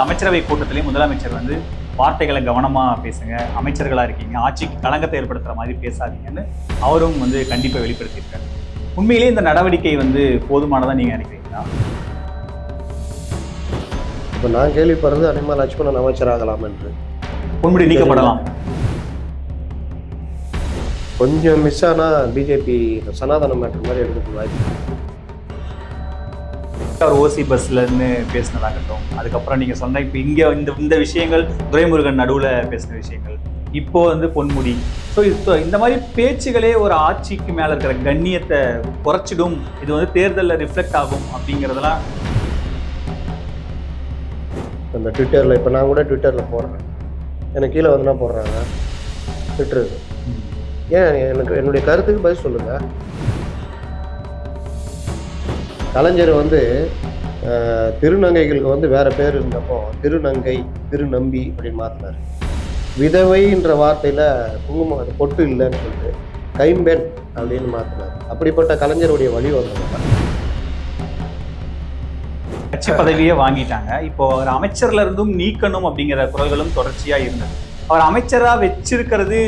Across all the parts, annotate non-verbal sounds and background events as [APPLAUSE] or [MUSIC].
அமைச்சரவை கூட்டத்திலேயே முதலமைச்சர் வந்து வார்த்தைகளை கவனமா பேசுங்க அமைச்சர்களா இருக்கீங்க ஆட்சிக்கு களங்கத்தை ஏற்படுத்துற மாதிரி பேசாதீங்கன்னு அவரும் வந்து கண்டிப்பா வெளிப்படுத்தியிருக்காரு. உண்மையிலேயே இந்த நடவடிக்கை வந்து போதுமானதா நீங்க நினைக்கிறீங்களா? இப்போ நான் கேள்விப்படுறது அனிமா லட்சுமணன் அமைச்சர் ஆகலாம் என்று பொன்முடி நீக்கப்படலாம். கொஞ்சம் மிஸ் ஆனால் பிஜேபி சனாதன மேட்டர் மாதிரி எடுக்கிறது வாய்ப்பு அவர் ஓசி பஸ்ல இருந்து பேசினதாகட்டும். அதுக்கப்புறம் நீங்க சொன்ன இப்போ இங்க இந்த இந்த விஷயங்கள் துரைமுருகன் நடுவுல பேசின விஷயங்கள். இப்போ வந்து பொன்முடி. ஸோ இந்த மாதிரி பேச்சுகளே ஒரு ஆட்சிக்கு மேல இருக்கிற கண்ணியத்தை குறைச்சிடும். இது வந்து தேர்தலில் ரிஃப்ளெக்ட் ஆகும் அப்படிங்கிறதெல்லாம் அந்த ட்விட்டரில் இப்போ நான் கூட ட்விட்டரில் போடுறேன் எனக்கு கீழே வந்து என்ன போடுறாங்க ட்விட்டர் ஏன் எனக்கு என்னுடைய கருத்துக்கு பதில் சொல்லுங்கள் கலைஞர் வந்து திருநங்கைகளுக்கு வந்து வேற பேர் இருந்தப்போ திருநங்கை திருநம்பி அப்படின்னு மாற்றினார் விதவைன்ற வார்த்தையில் குங்குமம் அது பொட்டு இல்லைன்னு சொல்லிட்டு கைம்பெண் அப்படின்னு மாற்றினார் அப்படிப்பட்ட கலைஞருடைய வழி வந்தவங்க கட்சி பதவியே வாங்கிட்டாங்க. இப்போ அவர் அமைச்சர்ல இருந்தும் நீக்கணும் அப்படிங்கிற குரல்களும் தொடர்ச்சியா இருந்தது. அவர் அமைச்சரா வச்சிருக்கிறது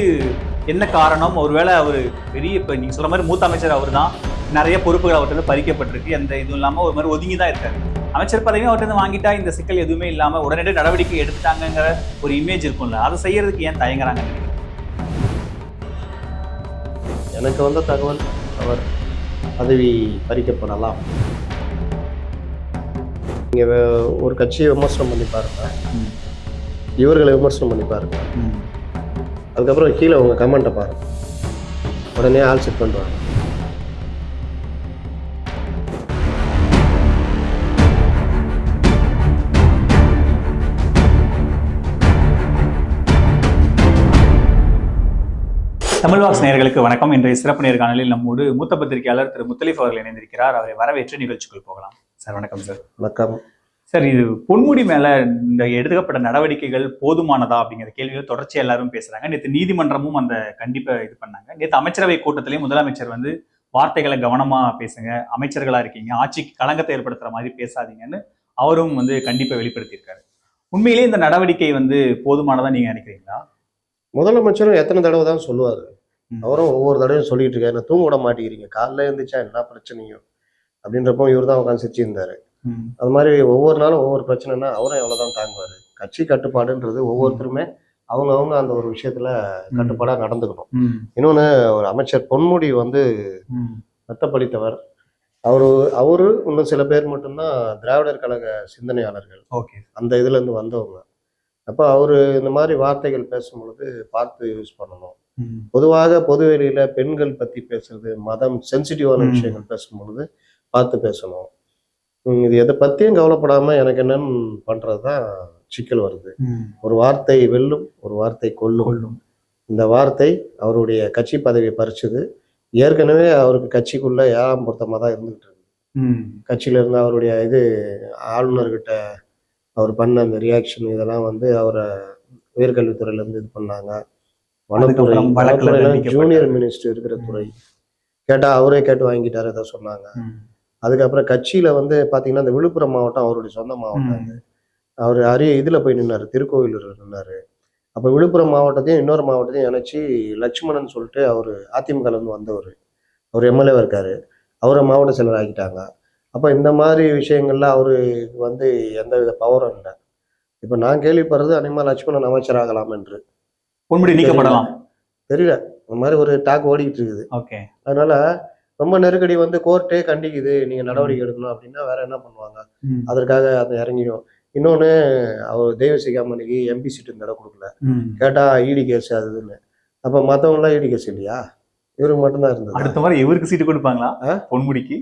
என்ன காரணம்? ஒருவேளை அவர் பெரிய இப்போ நீங்க சொல்ற மாதிரி மூத்த அமைச்சர் அவர் தான் நிறைய பொறுப்புகள் அவர்கிட்ட பறிக்கப்பட்டிருக்கு. எந்த இதுவும் இல்லாம ஒரு மாதிரி ஒதுங்கி தான் இருக்காரு. அமைச்சர் பதவியும் அவர்கிட்ட வாங்கிட்டா இந்த சிக்கல் எதுவுமே இல்லாம உடனடி நடவடிக்கை எடுத்துட்டாங்கங்கிற ஒரு இமேஜ் இருக்கும்ல. அதை செய்யறதுக்கு ஏன் தயங்குறாங்க? எனக்கு வந்த தகவல் அவர் பதவி பறிக்கப்படலாம். நீங்கள் ஒரு கட்சியை விமர்சனம் பண்ணி பாருங்க. இவர்களை விமர்சனம் பண்ணி பாருங்க. அதுக்கப்புறம் கீழே உங்க கமெண்ட்டை பாருங்க. உடனே ஆல் செட் பண்ணுவாங்க தமிழ் வாக்ஸ் நேயர்களுக்கு வணக்கம். இன்றைய சிறப்பு நேர்காணலில் நம்மோடு மூத்த பத்திரிகையாளர் திரு முத்தலிஃப் அவர்கள் இணைந்திருக்கிறார். அவரை வரவேற்று நிகழ்ச்சிக்குள் போகலாம். சார் வணக்கம் சார். வணக்கம். சார் இது பொன்முடி மேல இந்த எடுக்கப்பட்ட நடவடிக்கைகள் போதுமானதா அப்படிங்கிற கேள்விகள் தொடர்ச்சியா எல்லாரும் பேசுறாங்க. நேற்று நீதிமன்றமும் அந்த கண்டிப்பை இது பண்ணாங்க. நேற்று அமைச்சரவை கூட்டத்திலேயே முதலமைச்சர் வந்து வார்த்தைகளை கவனமா பேசுங்க அமைச்சர்களா இருக்கீங்க ஆட்சிக்கு களங்கத்தை ஏற்படுத்துற மாதிரி பேசாதீங்கன்னு அவரும் வந்து கண்டிப்பை வெளிப்படுத்தியிருக்காரு. உண்மையிலேயே இந்த நடவடிக்கை வந்து போதுமானதா நீங்க நினைக்கிறீங்களா? முதலமைச்சரும் எத்தனை தடவை தான் சொல்லுவார். அவரும் ஒவ்வொரு தடவையும் சொல்லிட்டு இருக்காரு. என்ன தூங்க விட மாட்டேங்கிறீங்க. காலைல எழுந்திரிச்சா என்ன பிரச்சனையும் அப்படின்றப்போ இவர் தான் உட்காந்து சிரிச்சு இருந்தார். ம். அது மாதிரி ஒவ்வொரு நாளும் ஒவ்வொரு பிரச்சனைனா அவரும் எவ்வளோதான் தாங்குவார். கட்சி கட்டுப்பாடுன்றது ஒவ்வொருத்தருமே அவங்க அவங்க அந்த ஒரு விஷயத்துல கட்டுப்பாடாக நடந்துக்கணும். இன்னொன்று ஒரு அமைச்சர் பொன்முடி வந்து ம். மெத்த படித்தவர் அவரு அவரு இன்னும் சில பேர் மட்டும்தான் திராவிடர் கழக சிந்தனையாளர்கள். ஓகே. அந்த இதுல இருந்து வந்தவங்க. அப்போ அவரு இந்த மாதிரி வார்த்தைகள் பேசும் பொழுது பார்த்து யூஸ் பண்ணணும். பொதுவாக பொதுவெளியில பெண்கள் பத்தி பேசுறது மதம் சென்சிட்டிவான. விஷயங்கள் பேசும் பொழுது பார்த்து பேசணும் இது எதை பத்தியும் கவலைப்படாம எனக்கு என்னன்னு பண்றதுதான் சிக்கல் வருது. ஒரு வார்த்தை வெல்லும் ஒரு வார்த்தை கொல்லும் கொள்ளும் இந்த வார்த்தை அவருடைய கட்சி பதவியை பறிச்சது ஏற்கனவே அவருக்கு கட்சிக்குள்ள ஏழாம் பொருத்தமாக தான் இருந்துகிட்டு இருக்கு. கட்சியில இருந்து அவருடைய இது ஆளுநர்கிட்ட அவர் பண்ண அந்த ரியாக்ஷன் இதெல்லாம் வந்து அவரை உயர்கல்வித்துறையில இருந்து இது பண்ணாங்க. வனத்துறை. ஜூனியர் மினிஸ்டர் இருக்கிற துறை. கேட்டா அவரே கேட்டு வாங்கிட்டாரு ஏதோ சொன்னாங்க. அதுக்கப்புறம் கட்சியில வந்து பாத்தீங்கன்னா இந்த விழுப்புரம் மாவட்டம் அவருடைய சொந்த மாவட்டம். அவர் அரிய இதுல போய் நின்னாரு திருக்கோவிலூர் நின்னாரு. அப்ப விழுப்புரம் மாவட்டத்தையும் இன்னொரு மாவட்டத்தையும் இணைச்சி லட்சுமணன் சொல்லிட்டு அவர் அதிமுகல இருந்து வந்தவர். அவர் எம்எல்ஏவா இருக்காரு. அவரை மாவட்ட செயலர் ஆக்கிட்டாங்க. அப்ப இந்த மாதிரி விஷயங்கள்ல அவரு வந்து எந்த வித பவரும் இல்லை. இப்ப நான் கேள்விப்படுறது அனிமா லட்சுமணன் அமைச்சர் ஆகலாம் என்று பொன்முடி நீக்கப்படலாம். தெரியல. இந்த மாதிரி ஒரு டாக் ஓடிக்கிட்டு இருக்குது. ஓகே. அதனால ரொம்ப நெருக்கடி வந்து கோர்ட்டே கண்டிக்குது. நீங்க நடவடிக்கை எடுக்கணும் அப்படின்னா வேற என்ன பண்ணுவாங்க. அதற்காக அது இறங்கிடும். இன்னொன்று அவர் தெய்வசிகாமணிக்கு எம்பி சீட்டு இந்த கொடுக்கல. கேட்டா இடி கேஸ் அது இதுன்னு. அப்போ மற்றவங்களாம் இடி கேஸ் இல்லையா? இவருக்கு மட்டும்தான் இருந்தது. அடுத்த முறை இவருக்கு சீட்டு கொடுப்பாங்களா? பொன்முடிக்கு?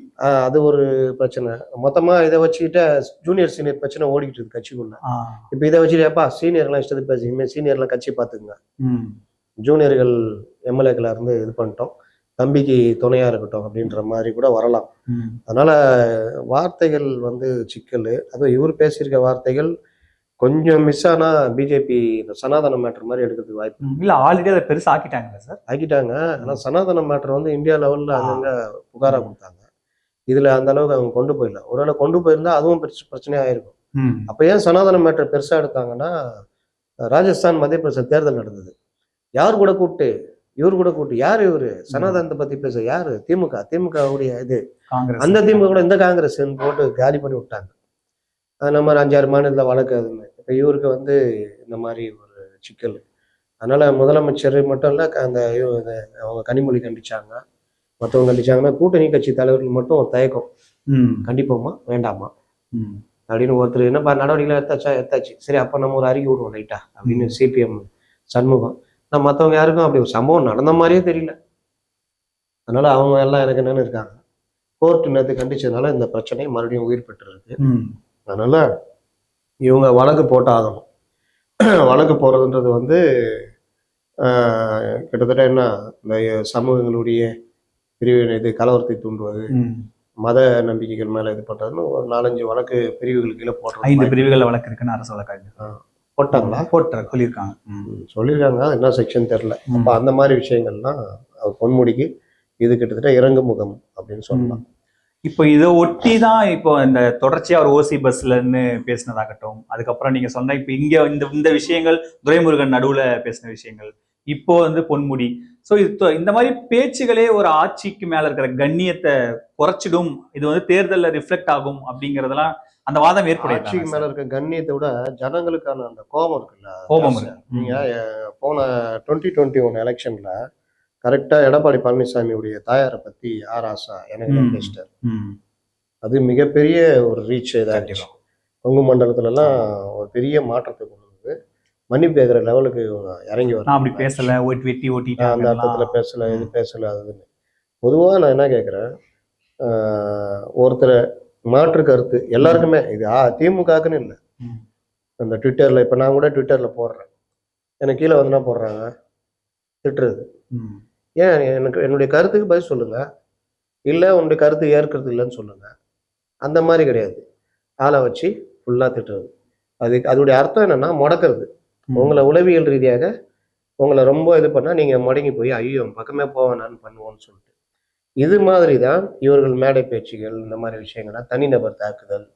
அது ஒரு பிரச்சனை. மொத்தமாக இதை வச்சுக்கிட்ட ஜூனியர் சீனியர் பிரச்சனை ஓடிக்கிட்டு இருக்கு கட்சிக்குள்ள. இப்போ இதை வச்சுட்டு அப்பா சீனியர்லாம் இஷ்டத்துக்கு பேசி இனிமேல் சீனியர்லாம் கட்சி பார்த்துக்குங்க. ம். ஜூனியர்கள் எம்எல்ஏக்களை இருந்து இது பண்ணிட்டோம். தம்பிக்கு துணையா இருக்கட்டும் அப்படின்ற மாதிரி கூட வரலாம். அதனால வார்த்தைகள் வந்து சிக்கல். அதுவும் இவர் பேசியிருக்க வார்த்தைகள் கொஞ்சம் மிஸ் ஆனா பிஜேபி இந்த சனாதன மேட்டர் மாதிரி எடுக்கிறதுக்கு வாய்ப்பு. இல்ல ஆல்ரெடி அதை பெருசா ஆக்கிட்டாங்கல்ல சார் ஆக்கிட்டாங்க. ஆனா சனாதன மேட்டர் வந்து இந்தியா லெவல்ல அங்கங்க புகாரா கொடுத்தாங்க. இதுல அந்த அளவுக்கு அவங்க கொண்டு போயிடல ஒருவேளை கொண்டு போயிருந்தா அதுவும் பிரச்ச- பிரச்சனையா ஆயிருக்கும். அப்போ ஏன் சனாதன மேட்டர் பெருசாக எடுத்தாங்கன்னா ராஜஸ்தான் மத்திய பிரதேச தேர்தல் நடந்தது. யார் கூட கூப்பிட்டு இவர் கூட கூப்பிட்டு யார் இவரு? சனாதனத்தை பத்தி பேச யாரு? திமுக. திமுகவுடைய இது. காங்கிரஸ். அந்த திமுக கூட இந்த காங்கிரஸ் போட்டு காலி பண்ணி விட்டாங்க. அந்த மாதிரி அஞ்சாறு மாநிலத்தில் வழக்கு அதுன்னு இப்போ இவருக்கு வந்து இந்த மாதிரி ஒரு சிக்கல். அதனால முதலமைச்சர் மட்டும் இல்லை அந்த அவங்க கனிமொழி கண்டிச்சாங்க. மற்றவங்க கண்டிச்சாங்கன்னா கூட்டணி கட்சி தலைவர்கள் மட்டும் ஒரு தயக்கம். கண்டிப்போமா? வேண்டாமா. அப்படின்னு ஒருத்தர் என்னப்பா நடவடிக்கைகள் எடுத்தாச்சா? எடுத்தாச்சு. சரி அப்போ நம்ம ஒரு அறிக்கை விடுவோம் ரைட்டா அப்படின்னு சிபிஎம் சண்முகம். நான் மற்றவங்க யாருக்கும் அப்படி ஒரு சம்பவம் நடந்த மாதிரியே தெரியல. அதனால அவங்க எல்லாம் எனக்கு என்னன்னு இருக்காங்க. கோர்ட் நேற்று கண்டிச்சதுனால இந்த பிரச்சனை மறுபடியும் உயிர் பெற்றிருக்கு. அதனால இவங்க வழக்கு போட்டாகணும் வழக்கு போறதுன்றது வந்து கிட்டத்தட்ட என்ன இந்த சமூகங்களுடைய பிரிவினை இது கலவரத்தை தூண்டுவது. மத நம்பிக்கைகள் மேல இது பண்றதுன்னு ஒரு நாலஞ்சு வழக்கு பிரிவுகள் கீழே ஐந்து போடுறது பிரிவுகள் வழக்கு இருக்குன்னு அரசு வழக்காக போட்டாங்களா? போட்டு சொல்லியிருக்காங்க. சொல்லியிருக்காங்க. அது என்ன செக்ஷன் தெரில. அப்போ அந்த மாதிரி விஷயங்கள்லாம் அவர் பொன்முடிக்கு இது கிட்டத்தட்ட இறங்கு முகம் அப்படின்னு சொல்லலாம். இப்போ இதை ஒட்டி தான் இப்போ இந்த தொடர்ச்சியா ஒரு ஓசி பஸ்லன்னு பேசினதாகட்டும். அதுக்கப்புறம் நீங்க சொன்ன இப்போ இங்க இந்த இந்த விஷயங்கள் துரைமுருகன் நடுவுல பேசின விஷயங்கள் இப்போ வந்து பொன்முடி. ஸோ இந்த மாதிரி பேச்சுகளே ஒரு ஆட்சிக்கு மேல இருக்கிற கண்ணியத்தை குறைச்சிடும். இது வந்து தேர்தல்ல ரிஃப்ளெக்ட் ஆகும் அப்படிங்கறதெல்லாம் அந்த வாதம் ஆட்சிக்கு ஏற்படுது மேல இருக்க கண்ணியத்தை விட ஜனங்களுக்கான அந்த கோபம் இருக்குல்ல கோபம். நீங்க போன டுவெண்ட்டி டுவெண்ட்டி ஒன் எலெக்ஷன்ல கரெக்டா எடப்பாடி பழனிசாமியுடைய தாயாரை பத்தி ஆர் ஆசா எனக்கு. பேசிட்டார். அது மிகப்பெரிய ஒரு ரீச் இதாகிடுச்சு கொங்கு மண்டலத்துல எல்லாம் ஒரு பெரிய மாற்றத்தை கொண்டு வந்தது. மன்னிப்பு கேட்குற லெவலுக்கு இறங்கி வர நான் அப்படி பேசல ஓட்டி வெட்டி நான் அந்த அர்த்தத்துல பேசல இது பேசல அதுன்னு. பொதுவா நான் என்ன கேட்குறேன் ஒருத்தரை மாற்று கருத்து எல்லாருக்குமே இது ஆ திமுகக்குன்னு இல்லை. ம். இந்த ட்விட்டர்ல இப்போ நான் கூட ட்விட்டர்ல போடுறேன். எனக்கு கீழே வந்து என்ன போடுறாங்க? திட்டுறது. ஏன் எனக்கு என்னுடைய கருத்துக்கு பதில் சொல்லுங்க. இல்லை உன்னுடைய கருத்து ஏற்கிறது இல்லைன்னு சொல்லுங்க. அந்த மாதிரி கிடையாது. ஆளை வச்சு ஃபுல்லாக திட்டுறது. அதுக்கு அதோடைய அர்த்தம் என்னன்னா முடக்கிறது. உங்களை உளவியல் ரீதியாக உங்களை ரொம்ப இது பண்ணால் நீங்கள் முடங்கி போய் ஐயோ பக்கமே போவேனான்னு பண்ணுவோன்னு சொல்லிட்டு. இது மாதிரி தான் இவர்கள் மேடை பேச்சுகள் இந்த மாதிரி விஷயங்கள்லாம் தனிநபர் தாக்குதல்.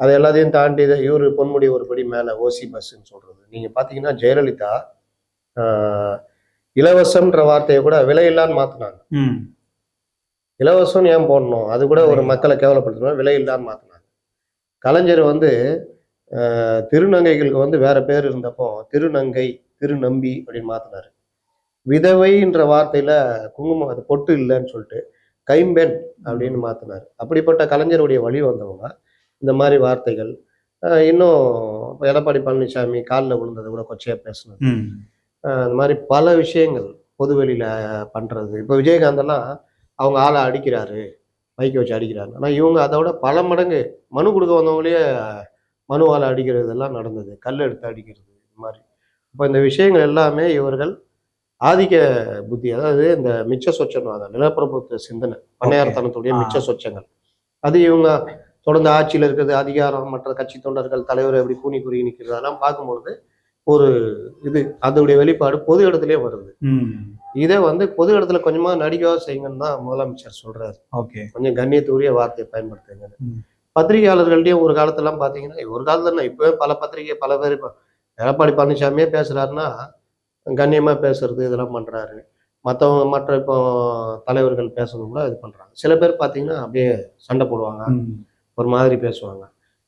அது எல்லாத்தையும் தாண்டி இவர் பொன்முடி ஒரு படி மேலே ஓசி பஸ்ன்னு சொல்கிறது நீங்கள் பார்த்தீங்கன்னா ஜெயலலிதா இலவசம்ன்ற வார்த்தையை கூட விலையில்லான்னு மாற்றினாங்க ம். இலவசம் ஏன் போடணும்? அது கூட ஒரு மக்களை கேவலப்படுத்தணும் விலையில்லான்னு மாற்றினாங்க கலைஞர் வந்து திருநங்கைகளுக்கு வந்து வேற பேர் இருந்தப்போ திருநங்கை திருநம்பி அப்படின்னு மாத்தினாரு. விதவைன்ற வார்த்தையில குங்குமம் அது பொட்டு இல்லைன்னு சொல்லிட்டு கைம்பெண் அப்படின்னு மாத்தினாரு. அப்படிப்பட்ட கலைஞருடைய வழி வந்தவங்க இந்த மாதிரி வார்த்தைகள். ஆஹ், இன்னும் எடப்பாடி பழனிசாமி காலில் விழுந்தது கூட கொச்சையா பேசுனது. அந்த மாதிரி பல விஷயங்கள் பொதுவெளியில பண்றது. இப்போ விஜயகாந்த் எல்லாம் அவங்க ஆளை அடிக்கிறாரு மைக்கை வச்சு அடிக்கிறாரு. ஆனா இவங்க அதை விட பல மடங்கு மனு கொடுக்க வந்தவங்களே மனுவால் அடிக்கிறது இதெல்லாம் நடந்தது. கல் எடுத்து அடிக்கிறது இது மாதிரி. இப்போ இந்த விஷயங்கள் எல்லாமே இவர்கள் ஆதிக்க புத்தி அதாவது இந்த மிச்ச சொச்சன்வாங்க நிலப்பிரபுத்துவ சிந்தனை பண்ணையார்த்தனத்துடைய. மிச்ச சொச்சங்கள். அது இவங்க தொடர்ந்து ஆட்சியில் இருக்கிறது அதிகாரம் மற்ற கட்சி தொண்டர்கள் தலைவர் எப்படி கூனி குறுகி நிற்கிறது அதெல்லாம் பார்க்கும்பொழுது ஒரு இது அதோடைய வெளிப்பாடு பொது இடத்துலயே வருது. இதை வந்து பொது இடத்துல கொஞ்சமா நடிக்கவா செய்யுங்கன்னு தான் முதலமைச்சர் சொல்றாரு. ஓகே. கொஞ்சம் கண்ணியத்துக்குரிய வார்த்தையை பயன்படுத்துங்க. பத்திரிகையாளர்கள்டையும் ஒரு காலத்துலாம் பார்த்தீங்கன்னா ஒரு காலத்துல என்ன இப்பவே பல பத்திரிகை பல பேர் இப்போ எடப்பாடி பழனிசாமியே பேசுறாருன்னா கண்ணியமா பேசுறது இதெல்லாம் பண்றாரு. மற்றவங்க மற்ற இப்போ தலைவர்கள் பேசுறது கூட இது பண்றாங்க. சில பேர் பார்த்தீங்கன்னா அப்படியே சண்டை போடுவாங்க. ஒரு மாதிரி பேசுவாங்க.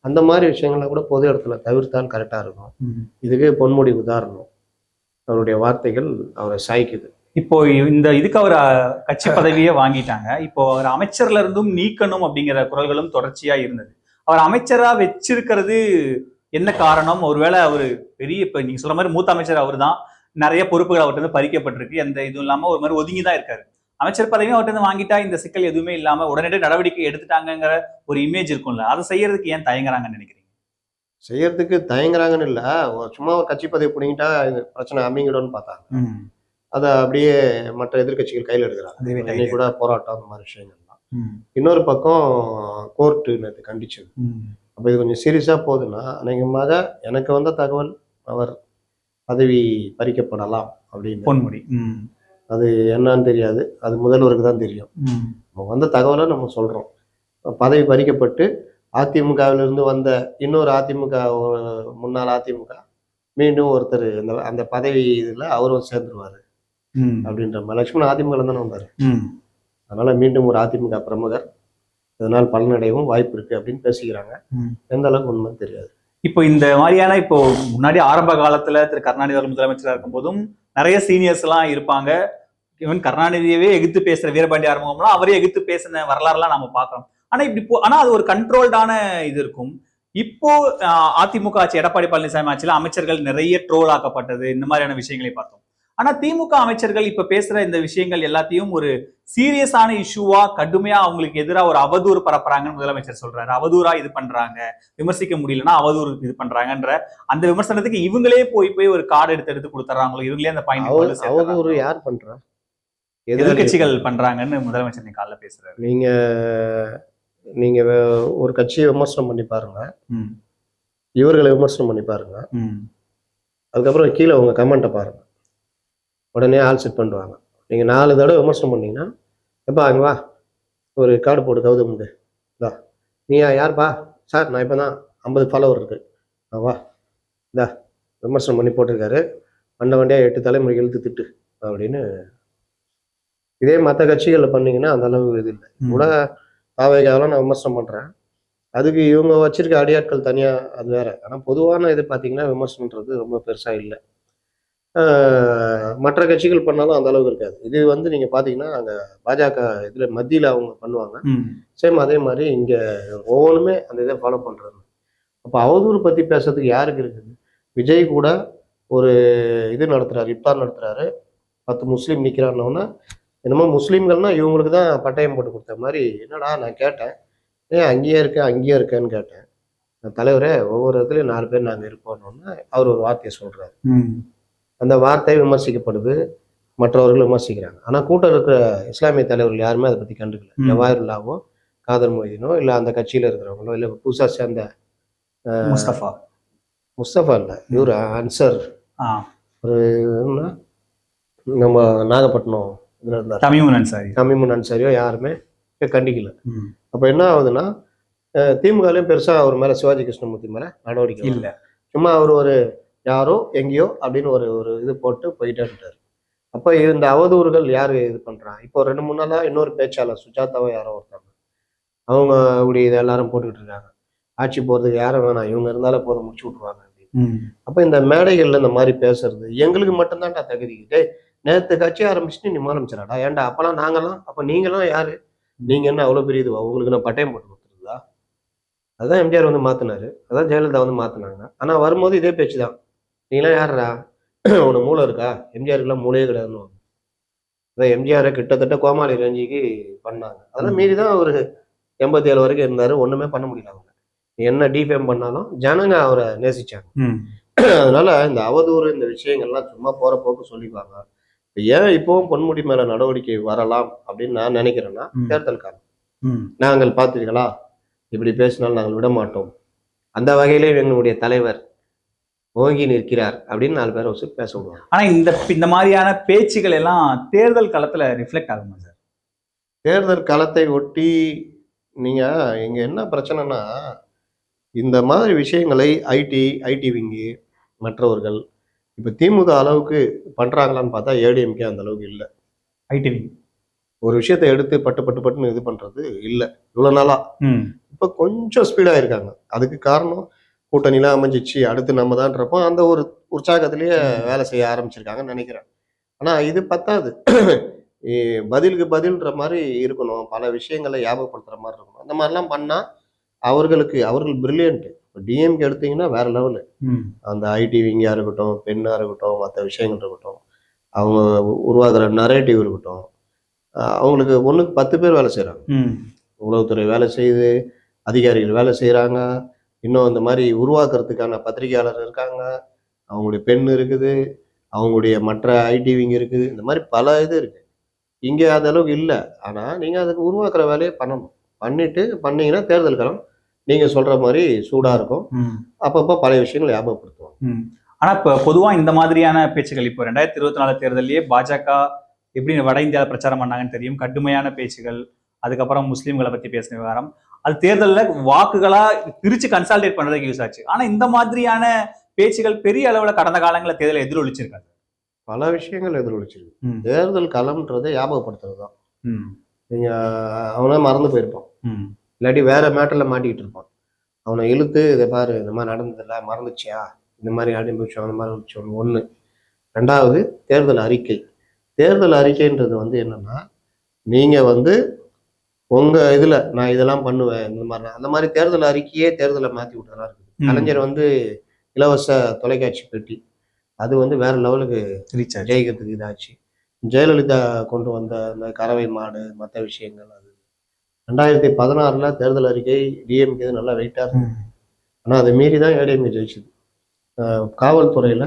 அந்த மாதிரி விஷயங்களை கூட பொது இடத்துல தவிர்த்தால் கரெக்டா இருக்கும். இதுக்கு பொன்முடி உதாரணம். அவருடைய வார்த்தைகள் அவரை சாய்க்குது. இப்போ இந்த இதுக்கு அவர் கட்சி பதவியே வாங்கிட்டாங்க. இப்போ அவர் அமைச்சர்ல இருந்தும் நீக்கணும் அப்படிங்கிற குரல்களும் தொடர்ச்சியா இருந்தது. அவர் அமைச்சரா வச்சிருக்கிறது என்ன காரணம்? ஒருவேளை அவரு பெரிய இப்ப நீங்க சொல்ற மாதிரி மூத்த அமைச்சர் அவர்தான். நிறைய பொறுப்புகள் அவர்கிட்ட இருந்து பறிக்கப்பட்டிருக்கு. எந்த இதுவும் இல்லாம ஒரு மாதிரி ஒதுங்கி தான் இருக்காரு. அமைச்சர் பதவியும் அவர்கிட்ட வாங்கிட்டா இந்த சிக்கல் எதுவுமே இல்லாம உடனடியாக நடவடிக்கை எடுத்துட்டாங்கங்கிற ஒரு இமேஜ் இருக்கும்ல. அதை செய்யறதுக்கு ஏன் தயங்குறாங்கன்னு நினைக்கிறீங்க? செய்யறதுக்கு தயங்குறாங்கன்னு இல்லை. சும்மா ஒரு கட்சி பதவி பிடிங்கிட்டா பிரச்சனை அமைங்கிடும்னு பார்த்தாங்க. அதை அப்படியே மற்ற எதிர்க்கட்சிகள் கையில் எடுக்கிறாங்க. கூட போராட்டம் அந்த மாதிரி விஷயங்கள்லாம். இன்னொரு பக்கம் கோர்ட்டு நேற்று கண்டிச்சது. அப்போ இது கொஞ்சம் சீரியஸாக போகுதுன்னா அநேகமாக எனக்கு வந்த தகவல் அவர் பதவி பறிக்கப்படலாம் அப்படின்னு. பொன்முடி. அது என்னன்னு தெரியாது. அது முதல்வருக்கு தான் தெரியும். நம்ம வந்த தகவலை நம்ம சொல்கிறோம் பதவி பறிக்கப்பட்டு அதிமுகவிலிருந்து வந்த இன்னொரு அதிமுக முன்னாள் அதிமுக மீண்டும் ஒருத்தர் அந்த அந்த பதவி இதில் அவரும் சேர்ந்துருவாரு. அப்படின்ற மாதிரி. லட்சுமணன் அதிமுக தானே வந்தார். அதனால மீண்டும் ஒரு அதிமுக பிரமுகர். இதனால் பலனடையவும் வாய்ப்பு இருக்கு அப்படின்னு பேசிக்கிறாங்க. எந்த அளவுக்கு உண்மை தெரியாது. இப்போ இந்த மாதிரியான இப்போ முன்னாடி ஆரம்ப காலத்துல திரு கருணாநிதி முதலமைச்சராக இருக்கும் போதும் நிறைய சீனியர்ஸ் எல்லாம் இருப்பாங்க. ஈவன் கருணாநிதியவே எதிர்த்து பேசுற வீரபாண்டி ஆரம்பம்லாம் அவரே எதிர்த்து பேசின வரலாறுலாம் நாம பார்க்கிறோம். ஆனா இப்படி ஆனா அது ஒரு கண்ட்ரோல்டான இது இருக்கும். இப்போ அதிமுக ஆட்சி எடப்பாடி பழனிசாமி ஆட்சியில அமைச்சர்கள் நிறைய ட்ரோல் ஆக்கப்பட்டது இந்த மாதிரியான விஷயங்களை பார்த்தோம். ஆனா திமுக அமைச்சர்கள் இப்ப பேசுற இந்த விஷயங்கள் எல்லாத்தையும் ஒரு சீரியஸான இஷ்யூவா கடுமையா அவங்களுக்கு எதிராக ஒரு அவதூறு பரப்புறாங்கன்னு முதலமைச்சர் சொல்றாரு. அவதூறா இது பண்றாங்க. விமர்சிக்க முடியலன்னா அவதூறு இது பண்றாங்கன்ற அந்த விமர்சனத்துக்கு இவங்களே போய் போய் ஒரு கார்டு எடுத்து எடுத்து கொடுத்துறாங்களோ இவங்களே அந்த பாயிண்ட் அவதூறு யார் பண்றா? எதிர்கட்சிகள் பண்றாங்கன்னு முதலமைச்சர் இன்னைக்கு காலைல பேசுறாரு. நீங்க நீங்க ஒரு கட்சியை விமர்சனம் பண்ணி பாருங்க. ம், இவர்களை விமர்சனம் பண்ணி பாருங்க. ம், அதுக்கப்புறம் கீழே உங்க கமெண்ட்டை பாருங்க. உடனே ஆள் செட் பண்ணுவாங்க நீங்க நாலு தடவை விமர்சனம் பண்ணீங்கன்னா எப்பா அங்க வா. ஒரு கார்டு போடு கௌதமுக்கு இதா நீயா யார்ப்பா சார் நான் இப்போ தான் ஐம்பது ஃபாலோவர் இருக்கு. ஆ, வா. இதா விமர்சனம் பண்ணி போட்டிருக்காரு. வண்ட வண்டியா எட்டு தலைமுறை இழுத்து திட்டு. அப்படின்னு இதே மற்ற கட்சிகளில் பண்ணீங்கன்னா அந்த அளவு இது இல்லை. கூட தாவேகாவெல்லாம் நான் விமர்சனம் பண்ணுறேன் அதுக்கு இவங்க வச்சிருக்க அடியாட்கள் தனியாக அது வேற. ஆனால் பொதுவான இது பார்த்தீங்கன்னா விமர்சனன்றது ரொம்ப பெருசாக இல்லை. மற்ற கட்சிகள் பண்ணாலும் அந்த அளவுக்கு இருக்காது. இது வந்து நீங்கள் பார்த்தீங்கன்னா அங்கே பாஜக இதில் மத்தியில் அவங்க பண்ணுவாங்க. சேம் அதே மாதிரி இங்கே ஒவ்வொன்றுமே அந்த இதை ஃபாலோ பண்ணுறாங்க அப்போ அவதூறு பற்றி பேசுறதுக்கு யாருக்கு இருக்குது? விஜய் கூட ஒரு இது நடத்துறாரு இப்தார் நடத்துறாரு. பத்து முஸ்லீம் நிற்கிறான்னொன்னே என்னமோ முஸ்லீம்கள்னா இவங்களுக்கு தான் பட்டயம் போட்டு கொடுத்த மாதிரி என்னடா நான் கேட்டேன். ஏன் அங்கேயே இருக்கேன் அங்கேயே இருக்கேன்னு கேட்டேன். தலைவரே ஒவ்வொரு இடத்துலையும் நாலு பேர் நாங்கள் இருப்போம்னு அவர் ஒரு வார்த்தையை சொல்றாரு. ம், அந்த வார்த்தை விமர்சிக்கப்படுது மற்றவர்கள் விமர்சிக்கிறாங்க. ஆனால் கூட்டம் இருக்கிற இஸ்லாமிய தலைவர்கள் யாருமே அதை பற்றி கண்டுக்கல. ஜவாஹர்லாவோ காதர் மொய்தீனோ இல்லை அந்த கட்சியில் இருக்கிறவங்களோ இல்லை புதுசாக சேர்ந்த முஸ்தபா. முஸ்தபா இல்லை இவர் அன்சர். ஒரு நம்ம நாகப்பட்டினம் இதில் இருந்தார். தமிமுன் அன்சாரி தமிமுன் அன்சாரியோ யாருமே கண்டிக்கல. அப்போ என்ன ஆகுதுன்னா திமுகலையும் பெருசாக அவர் மேலே சிவாஜி கிருஷ்ணமூர்த்தி மேலே நடவடிக்கை இல்ல. சும்மா அவர் ஒரு யாரோ எங்கேயோ அப்படின்னு ஒரு ஒரு இது போட்டு போயிட்டே இருந்தார் அப்போ இந்த அவதூறுகள் யார் இது பண்றா? இப்போ ரெண்டு மூணு நாளா இன்னொரு பேச்சாளர் சுஜாதாவோ யாரோ ஒருத்தாங்க அவங்க இப்படி இதை எல்லாரும் போட்டுக்கிட்டு இருக்காங்க. ஆட்சி போகிறதுக்கு யாரும் வேணாம் இவங்க இருந்தாலும் போதும் முடிச்சு விட்ருவாங்க அப்படின்னு. அப்போ இந்த மேடைகள்ல இந்த மாதிரி பேசுறது எங்களுக்கு மட்டும்தான்டா தகுதி. டேய் நேற்று கட்சி ஆரம்பிச்சுட்டு நீ முதலமைச்சராடா. ஏன்டா அப்பெல்லாம் நாங்களாம் அப்போ நீங்களாம் யாரு? நீங்க என்ன அவ்வளோ பெரிய இதுவா? உங்களுக்கு நான் பட்டயம் போட்டு கொடுத்துருந்தா அதான் எம்ஜிஆர் வந்து மாத்தினாரு. அதான் ஜெயலலிதா வந்து மாத்தினாங்க ஆனா வரும்போது இதே பேச்சு தான் நீங்களாம் யாருடா [CLEARS THROAT] உனக்கு மூளை இருக்கா? எம்ஜிஆருக்குலாம் மூளையே கிடையாதுன்னு அதான் எம்ஜிஆரை கிட்டத்தட்ட கோமாளி ரஞ்சிக்கு பண்ணாங்க. அதெல்லாம் மீறி தான் அவர் எண்பத்தி ஏழு வரைக்கும் இருந்தாரு. ஒண்ணுமே பண்ண முடியல அவங்க நீ என்ன டிஃபேம் பண்ணாலும் ஜனங்க அவரை நேசிச்சாங்க. [CLEARS THROAT] அதனால இந்த அவதூறு இந்த விஷயங்கள்லாம் சும்மா போற போக்கு சொல்லிப்பாங்க ஏன் இப்பவும் பொன்முடி மேல நடவடிக்கை வரலாம் அப்படின்னு நான் நினைக்கிறேன்னா. தேர்தல் காலம். ம், நாங்கள் பார்த்தீர்களா? இப்படி பேசினால் நாங்கள் விட மாட்டோம். அந்த வகையிலே எங்களுடைய தலைவர் ஓங்கி நிற்கிறார் அப்படின்னு நாலு பேரை வச்சு பேச விடுவாங்க. ஆனா இந்த இந்த மாதிரியான பேச்சுகள் எல்லாம் தேர்தல் களத்துல ரிஃப்ளெக்ட் ஆகுமா சார்? தேர்தல் களத்தை ஒட்டி நீங்க இங்க என்ன பிரச்சனைனா இந்த மாதிரி விஷயங்களை ஐடி ஐடி விங்கு மற்றவர்கள் இப்ப திமுக அளவுக்கு பண்றாங்களான்னு பார்த்தா ஏடிஎம்கே அந்த அளவுக்கு இல்லை. ஐடிவி ஒரு விஷயத்தை எடுத்து பட்டு பட்டு பட்டுன்னு இது பண்றது இல்லை. இவ்வளவு நாளா. ம், இப்போ கொஞ்சம் ஸ்பீடா இருக்காங்க. அதுக்கு காரணம் கூட்டணிலாம் அமைஞ்சிச்சு அடுத்து நம்ம தான்றப்போ அந்த ஒரு உற்சாகத்திலேயே வேலை செய்ய ஆரம்பிச்சிருக்காங்கன்னு நினைக்கிறேன். ஆனா இது பத்தாது. பதிலுக்கு பதில்ன்ற மாதிரி இருக்கணும். பல விஷயங்களை ஞாபகப்படுத்துற மாதிரி இருக்கணும். அந்த மாதிரிலாம் பண்ணா அவர்களுக்கு அவர்கள் பிரில்லியன்ட் இப்போ டிஎம்கே எடுத்தீங்கன்னா வேற லெவலு அந்த ஐடி விங்கியா இருக்கட்டும் பெண்ணா இருக்கட்டும் மற்ற விஷயங்கள் இருக்கட்டும். அவங்க உருவாக்குற நரேட்டிவ் இருக்கட்டும். அவங்களுக்கு ஒண்ணுக்கு பத்து பேர் வேலை செய்றாங்க. ம், உளவுத்துறை வேலை செய்யுது அதிகாரிகள் வேலை செய்கிறாங்க இன்னும் இந்த மாதிரி உருவாக்குறதுக்கான பத்திரிகையாளர் இருக்காங்க. அவங்களுடைய பெண் இருக்குது அவங்களுடைய மற்ற ஐடிவிங்க இருக்குது. இந்த மாதிரி பல இது இருக்கு. இங்கே அந்த அளவுக்கு இல்லை. ஆனால் நீங்கள் அதுக்கு உருவாக்குற வேலையை பண்ணணும். பண்ணிட்டு பண்ணீங்கன்னா தேர்தல் காலம் நீங்கள் சொல்கிற மாதிரி சூடாக இருக்கும். அப்பப்போ பழைய விஷயங்களை ஞாபகப்படுத்துவாங்க. ம். ஆனா இப்ப பொதுவா இந்த மாதிரியான பேச்சுகள் இப்போ ரெண்டாயிரத்தி இருபத்தி நாலு தேர்தலையே பாஜக எப்படி வட இந்தியாவில் பிரச்சாரம் பண்ணாங்கன்னு தெரியும். கடுமையான பேச்சுகள் அதுக்கப்புறம் முஸ்லீம்களை பத்தி பேசின விவகாரம். அது தேர்தல்ல வாக்குகளா பிரிச்சு கன்சால்டேட் பண்றதுக்கு யூஸ் ஆச்சு. ஆனா இந்த மாதிரியான பேச்சுகள் பெரிய அளவுல கடந்த காலங்களில் தேர்தலை எதிரொலிச்சிருக்காது. பல விஷயங்கள் எதிரொலிச்சிருக்கு. தேர்தல் களம்ன்றதை ஞாபகப்படுத்துறது தான் ம், நீங்க அவனே மறந்து போயிருப்பான் இல்லாட்டி வேற மேட்டர்ல மாட்டிக்கிட்டு இருப்பான் அவனை இழுத்து இதை பாரு இந்த மாதிரி நடந்ததில்ல மறந்துச்சியா இந்த மாதிரி அனுபவிச்சோம் அந்த மாதிரி அனுபவிச்சோம் ஒன்று ரெண்டாவது தேர்தல் அறிக்கை. தேர்தல் அறிக்கைன்றது வந்து என்னன்னா நீங்க வந்து உங்க இதுல நான் இதெல்லாம் பண்ணுவேன் இந்த மாதிரி அந்த மாதிரி தேர்தல் அறிக்கையே தேர்தலை மாத்தி விட்டதெல்லாம் இருக்குது. கலைஞர் வந்து இலவச தொலைக்காட்சி பெட்டி. அது வந்து வேற லெவலுக்கு ஆச்சு. ஜெயிக்கிறதுக்கு இதாச்சு. ஜெயலலிதா கொண்டு வந்த அந்த கறவை மாடு மற்ற விஷயங்கள் ரெண்டாயிரத்தி பதினாறுல தேர்தல் அறிக்கை டிஎம்கே நல்லா வெயிட்டா இருக்கு ம், ஆனா அதை மீறி தான் ஏடிஎம்கே ஜெயிச்சுது. காவல்துறையில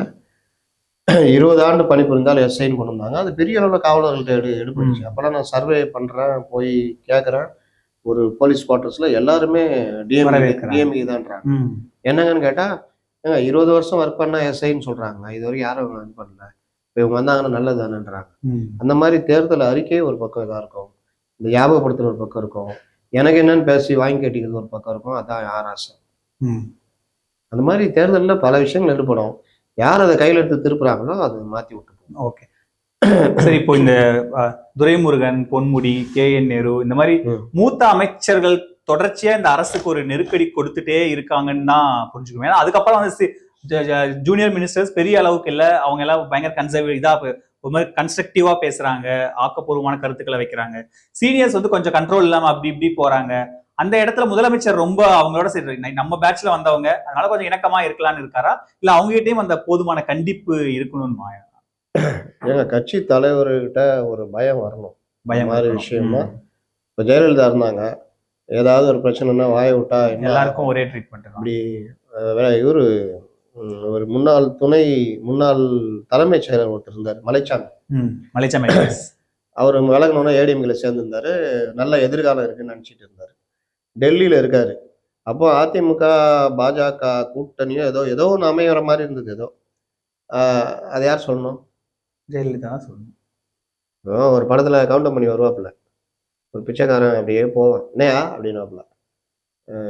இருபது ஆண்டு பணிபுரிந்தால் எஸ்ஐன்னு கொண்டு வந்தாங்க அது பெரிய அளவில் காவலர்கள்ட்ட எடு எடுபட்டுச்சு. அப்போலாம் நான் சர்வே பண்றேன் போய் கேட்குறேன் ஒரு போலீஸ் குவார்ட்டர்ஸ்ல எல்லாருமே டிஎம்கே வரவேற்கிறாங்க. டிஎம்கே தான்றாங்க. என்னங்கன்னு கேட்டா ஏங்க இருபது வருஷம் ஒர்க் பண்ணா எஸ்ஐன்னு சொல்றாங்க. இது வரைக்கும் யாரும் இது பண்ணல. இப்போ இவங்க வந்தாங்கன்னா நல்லது தானேன்றாங்க. ம், அந்த மாதிரி தேர்தல் அறிக்கை ஒரு பக்கம் இதாக இருக்கும். இந்த ஞாபகப்படுத்துற ஒரு பக்கம் இருக்கும். எனக்கு என்னன்னு பேசி வாங்கி கட்டிக்கிறது ஒரு பக்கம் இருக்கும். அதான் யார் ஆசை. அந்த மாதிரி தேர்தலில் பல விஷயங்கள் ஈடுபடும் யார் அதை கையில் எடுத்து திருப்புறாங்களோ அதை மாற்றி விட்டு போகும். ஓகே. சரி இப்போ இந்த துரைமுருகன் பொன்முடி கே என் நேரு இந்த மாதிரி. மூத்த அமைச்சர்கள் தொடர்ச்சியா இந்த அரசுக்கு ஒரு நெருக்கடி கொடுத்துட்டே இருக்காங்கன்னு தான் புரிஞ்சுக்குவேன். ஏன்னா அதுக்கப்புறம் வந்து ஜூனியர் மினிஸ்டர்ஸ் பெரிய அளவுக்கு இல்ல. அவங்க எல்லாம் பயங்கர கன்சர்வ் இதா ப- ஒரு மாதிரி கன்ஸ்ட்ரக்டிவா பேசுறாங்க ஆக்கப்பூர்வமான கருத்துக்களை வைக்கிறாங்க. சீனியர்ஸ் வந்து கொஞ்சம் கண்ட்ரோல் இல்லாம அப்படி இப்படி போறாங்க. அந்த இடத்துல முதலமைச்சர் ரொம்ப அவங்களோட சரி நம்ம பேட்ச்ல வந்தவங்க அதனால கொஞ்சம் இணக்கமா இருக்கலாம்னு இருக்காரா? இல்ல அவங்ககிட்டயும் அந்த போதுமான கண்டிப்பு இருக்கணும்னு ஏங்க கட்சி தலைவர்கிட்ட ஒரு பயம் வரணும். பயம் மாதிரி. விஷயமா. இப்போ ஜெயலலிதா இருந்தாங்க. ஏதாவது ஒரு பிரச்சனைனா வாயை விட்டா எல்லாருக்கும் ஒரே ட்ரீட்மெண்ட் அப்படி இவரு ஒரு முன்னாள் துணை முன்னாள் தலைமைச் செயலர் ஒருத்தர் இருந்தார் மலைச்சாமி. மலைச்சாமி அவர் விலகணுன்னா ஏடிஎம்கில் சேர்ந்திருந்தாரு நல்ல எதிர்காலம் இருக்குன்னு நினச்சிட்டு இருந்தார். டெல்லியில் இருக்காரு. அப்போ அதிமுக பாஜக கூட்டணியோ ஏதோ ஏதோ ஒன்று அமைகிற மாதிரி இருந்தது ஏதோ. அது யார் சொல்லணும்? ஜெயலலிதா சொல்லணும். ஒரு படத்தில் கவுண்டம் பண்ணி வருவாப்புல. ஒரு பிச்சைக்காரன் அப்படியே போவான். என்னையா? அப்படின்னாப்புல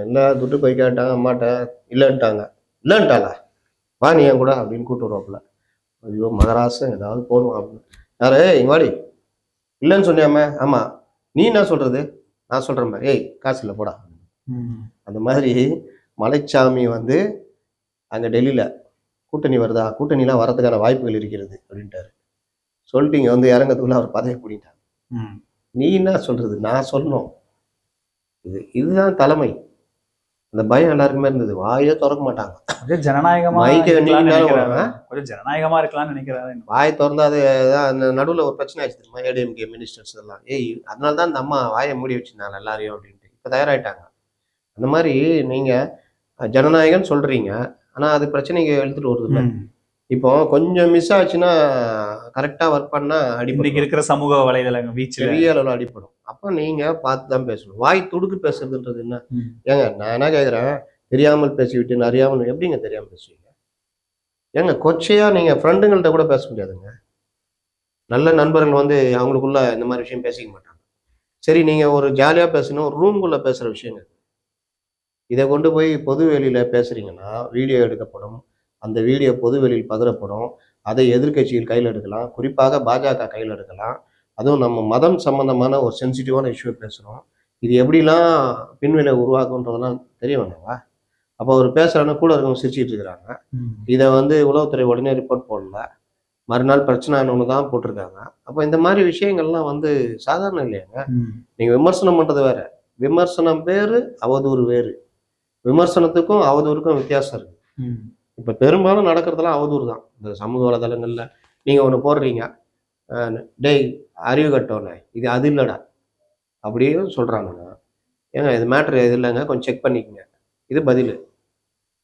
இல்லை துட்டு போய் கேட்டாங்க அம்மாட்ட இல்லைன்ட்டாங்க. இல்லைன்ட்டாளா? வா நீ என் கூட அப்படின்னு கூப்பிட்டு வருவாப்புல. ஐயோ மகராசன் ஏதாவது போடுவான் அப்படின்னு. யாரு? இங்க வாடி. இல்லைன்னு சொன்னியாமே. ஆமாம் நீ என்ன சொல்றது? நான் சொல்கிறேன் பாரு. ஏய் காசு இல்லை போடா அந்த மாதிரி மலைச்சாமி வந்து அங்கே டெல்லியில் கூட்டணி வருதா? கூட்டணிலாம் வரதுக்கான வாய்ப்புகள் இருக்கிறது அப்படின்ட்டாரு. சொல்லிட்டு இங்கே வந்து இறங்கத்துக்குள்ள அவர் பதவி பிடிட்டார் ம். நீ என்ன சொல்றது? நான் சொல்லணும். இது இதுதான் தலைமை. அந்த பயம் எல்லாருக்குமே இருந்தது. வாயே திறக்க மாட்டாங்க. கொஞ்சம் ஜனநாயகமா கொஞ்சம் ஜனநாயகமா இருக்கலாம்னு நினைக்கிறாரு வாய் திறந்தா அது அந்த நடுவில் ஒரு பிரச்சனை ஆச்சு தெரியுமா? ஏடிஎம்கே மினிஸ்டர்ஸ் எல்லாம். ஏய் அதனால தான் இந்த அம்மா வாயை மூடி வச்சிருந்தாங்க எல்லாரையும் அப்படின்ட்டு. இப்போ தயாராயிட்டாங்க. அந்த மாதிரி நீங்க ஜனநாயகம்னு சொல்றீங்க. ஆனா அது பிரச்சனைக்கு எழுத்துட்டு வருது. இப்போ கொஞ்சம் மிஸ் ஆச்சுன்னா கரெக்டா ஒர்க் பண்ணா இன்னைக்கு அடிப்படும் இருக்கிற சமூக வலைதளங்க வீச்சுல. பெரிய அளவில் அடிப்படும் அப்போ நீங்க பார்த்து தான் பேசணும். வாய் துடுக்கு பேசுறதுன்றது என்ன. ஏங்க நான் என்ன கேட்குறேன் தெரியாமல் பேசிவிட்டு அறியாமல் எப்படிங்க தெரியாமல் பேசுவீங்க? ஏங்க கொச்சையா நீங்க ஃப்ரெண்டுங்கள்ட்ட கூட பேச முடியாதுங்க. நல்ல நண்பர்கள் வந்து அவங்களுக்குள்ள இந்த மாதிரி விஷயம் பேசிக்க மாட்டாங்க. சரி நீங்க ஒரு ஜாலியா பேசணும் ஒரு ரூம்குள்ள பேசுற விஷயங்க. இதை கொண்டு போய் பொது வெளியில பேசுறீங்கன்னா வீடியோ எடுக்கப்படும். அந்த வீடியோ பொது வெளியில் பகிரப்படும். அதை எதிர்க்கட்சிகள் கையில் எடுக்கலாம். குறிப்பாக பாஜக கையில் எடுக்கலாம். அதுவும் நம்ம மதம் சம்பந்தமான ஒரு சென்சிட்டிவான இஷ்யூ பேசுகிறோம் இது எப்படிலாம் பின்வினை உருவாக்குன்றதெல்லாம் தெரிய வேண்டாமா அப்போ அவர் பேசுகிறான்னு கூட இருக்கவங்க சிரிச்சிட்டு இருக்கிறாங்க. இதை வந்து உளவுத்துறை உடனே ரிப்போர்ட் போடல. மறுநாள் பிரச்சனை ஆனவங்க தான் போட்டிருக்காங்க. அப்போ இந்த மாதிரி விஷயங்கள்லாம் வந்து சாதாரண இல்லையாங்க. நீங்கள் விமர்சனம் பண்ணுறது வேற. விமர்சனம் வேறு அவதூறு வேறு. விமர்சனத்துக்கும் அவதூறுக்கும் வித்தியாசம் இருக்கு. இப்போ பெரும்பாலும் நடக்கிறதெல்லாம் அவதூறு தான். இந்த சமூக வலைதளங்களில் நீங்கள் ஒன்று போடுறீங்க டேய் அறிவு கட்டோன்னே இது அது இல்லைடா அப்படியே சொல்கிறாங்கண்ணா ஏங்க இது மேட்ரு இது இல்லைங்க கொஞ்சம் செக் பண்ணிக்கங்க. இது பதில்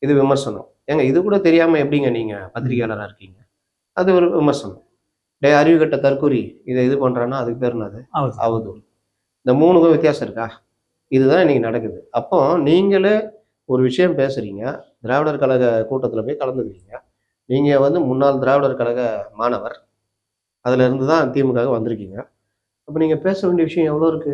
இது விமர்சனம். ஏங்க இது கூட தெரியாமல் எப்படிங்க நீங்கள் பத்திரிகையாளராக இருக்கீங்க? அது ஒரு விமர்சனம். டே அறிவு கட்ட தற்கூரி இதை இது பண்ணுறான்னா அதுக்கு பேர் என்னது? அவதூறு. இந்த மூணுக்கும் வித்தியாசம் இருக்கா? இதுதான் இன்னைக்கு நடக்குது. அப்போ நீங்களே ஒரு விஷயம் பேசுறீங்க திராவிடர் கழக கூட்டத்தில் போய் கலந்துக்கிறீங்க. நீங்கள் வந்து முன்னாள் திராவிடர் கழக மாணவர். அதுல இருந்து தான் திமுக வந்திருக்கீங்க. அப்ப நீங்க பேச வேண்டிய விஷயம் எவ்வளவு இருக்கு?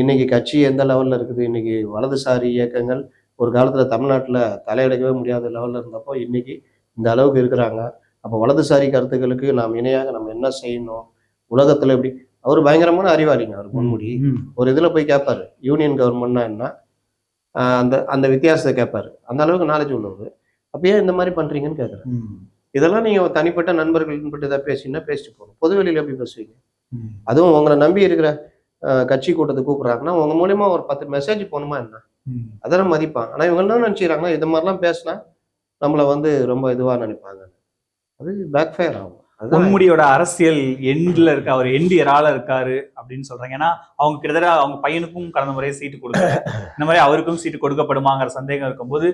இன்னைக்கு கட்சி எந்த லெவல்ல இருக்குது? இன்னைக்கு வலதுசாரி இயக்கங்கள் ஒரு காலத்துல தமிழ்நாட்டுல தலையெடுக்கவே முடியாத லெவல்ல இருந்தப்போ இன்னைக்கு இந்த அளவுக்கு இருக்கிறாங்க. அப்போ வலதுசாரி கருத்துக்களுக்கு நாம் இணையாக நம்ம என்ன செய்யணும்? உலகத்துல எப்படி? அவர் பயங்கரமான அறிவாளிங்க அவர் பொன்முடி. ஒரு இதுல போய் கேட்பாரு யூனியன் கவர்மெண்ட்னா என்ன? அந்த அந்த வித்தியாசத்தை கேட்பாரு அந்த அளவுக்கு நாலேஜ் உள்ளவர். அப்ப ஏன் இந்த மாதிரி பண்றீங்கன்னு கேட்குறேன் இதெல்லாம் நீங்க தனிப்பட்ட நண்பர்கள் பட்டு ஏதாவது பேசினா பேசிட்டு போகணும்? பொது வெளியில எப்படி பேசுவீங்க? அதுவும் உங்களை நம்பி இருக்கிற கட்சி கூட்டத்தை கூப்பிடுறாங்கன்னா உங்க மூலியமா ஒரு பத்து மெசேஜ் போகணுமா என்ன? அதெல்லாம் மதிப்பான் ஆனா இவங்க என்ன நினைச்சுக்கிறாங்கன்னா இது மாதிரிலாம் பேசினா நம்மளை வந்து ரொம்ப இதுவா நினைப்பாங்க. அது பேக் ஃபயர் ஆகும். பொன்முடியோட அரசியல் எண்ட்ல இருக்க அவர் எண்டு இறால இருக்காரு அப்படின்னு சொல்றாங்க. ஏன்னா அவங்க கிட்டத்தட்ட அவங்க பையனுக்கும் கடந்த முறையே சீட்டு கொடுக்கல இந்த மாதிரி அவருக்கும் சீட்டு கொடுக்கப்படுமாங்கிற சந்தேகம் இருக்கும்போது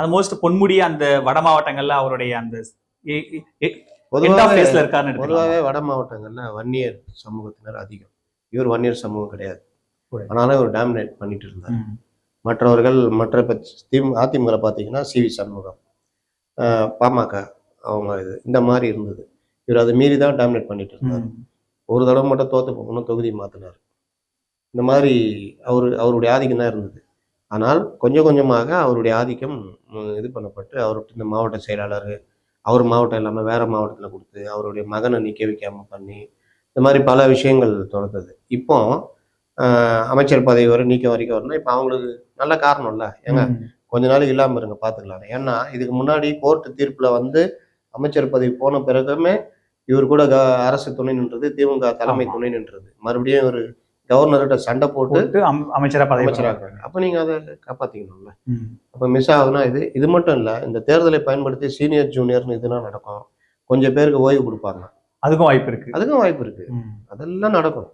ஆல்மோஸ்ட் பொன்முடி அந்த வட மாவட்டங்கள்ல அவருடைய அந்த பொதுவாகவே வட மாவட்டங்கள்ல வன்னியர் சமூகத்தினர் அதிகம். இவர் வன்னியர் சமூகம் கிடையாது. ஆனாலும் இவர் டாமினேட் பண்ணிட்டு இருந்தார். மற்றவர்கள் மற்ற திமு அதிமுக பார்த்தீங்கன்னா சி வி சண்முகம் பாமக அவங்க இது இந்த மாதிரி இருந்தது. இவர் அதை மீறி தான் டாமினேட் பண்ணிட்டு இருந்தார். ஒரு தடவை மட்டும் தோத்து போகணும் தொகுதி மாத்தினார். இந்த மாதிரி அவர் அவருடைய ஆதிக்கம் தான் இருந்தது. ஆனால் கொஞ்சம் கொஞ்சமாக அவருடைய ஆதிக்கம் இது பண்ணப்பட்டு அவருக்கு இந்த மாவட்ட செயலாளர் அவர் மாவட்டம் இல்லாமல் வேற மாவட்டத்தில் கொடுத்து அவருடைய மகனை நிற்க வைக்காம பண்ணி இந்த மாதிரி பல விஷயங்கள் தொடர்ந்தது. இப்போ அமைச்சர் பதவி வரை நீக்கம் வரைக்கும் வரணும் இப்போ அவங்களுக்கு நல்ல காரணம் இல்லை ஏங்க ம். கொஞ்ச நாளைக்கு இல்லாமல் இருங்க பார்த்துக்கலாம் ஏன்னா இதுக்கு முன்னாடி கோர்ட்டு தீர்ப்பில் வந்து அமைச்சர் பதவி போன பிறகுமே இவர் கூட அரசு துணை நின்றது திமுக தலைமை. துணை நின்றது. மறுபடியும் ஒரு கவர்னர்கிட்ட சண்டை போட்டு போட்டு அம்- அமைச்சரா பதவி அமைச்சராக்குறாங்க அப்போ நீங்கள் அதை காப்பாற்றிக்கணும்ல. அப்போ மிஸ் ஆகுதுன்னா இது இது மட்டும் இல்லை இந்த தேர்தலை பயன்படுத்தி சீனியர் ஜூனியர்னு இதுனா நடக்கும். கொஞ்சம் பேருக்கு ஓய்வு கொடுப்பாங்க. அதுக்கும் வாய்ப்பு இருக்கு. அதுக்கும் வாய்ப்பு இருக்கு. அதெல்லாம் நடக்கும்.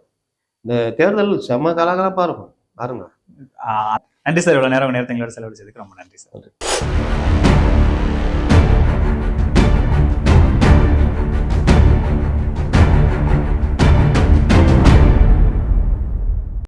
இந்த தேர்தல் செம்ம கலகலப்பாக இருக்கும். பாருங்க. நன்றி சார். இவ்வளவு நேரம் நேரத்தை எங்களோட செலவழிச்சதுக்கு ரொம்ப நன்றி சார்.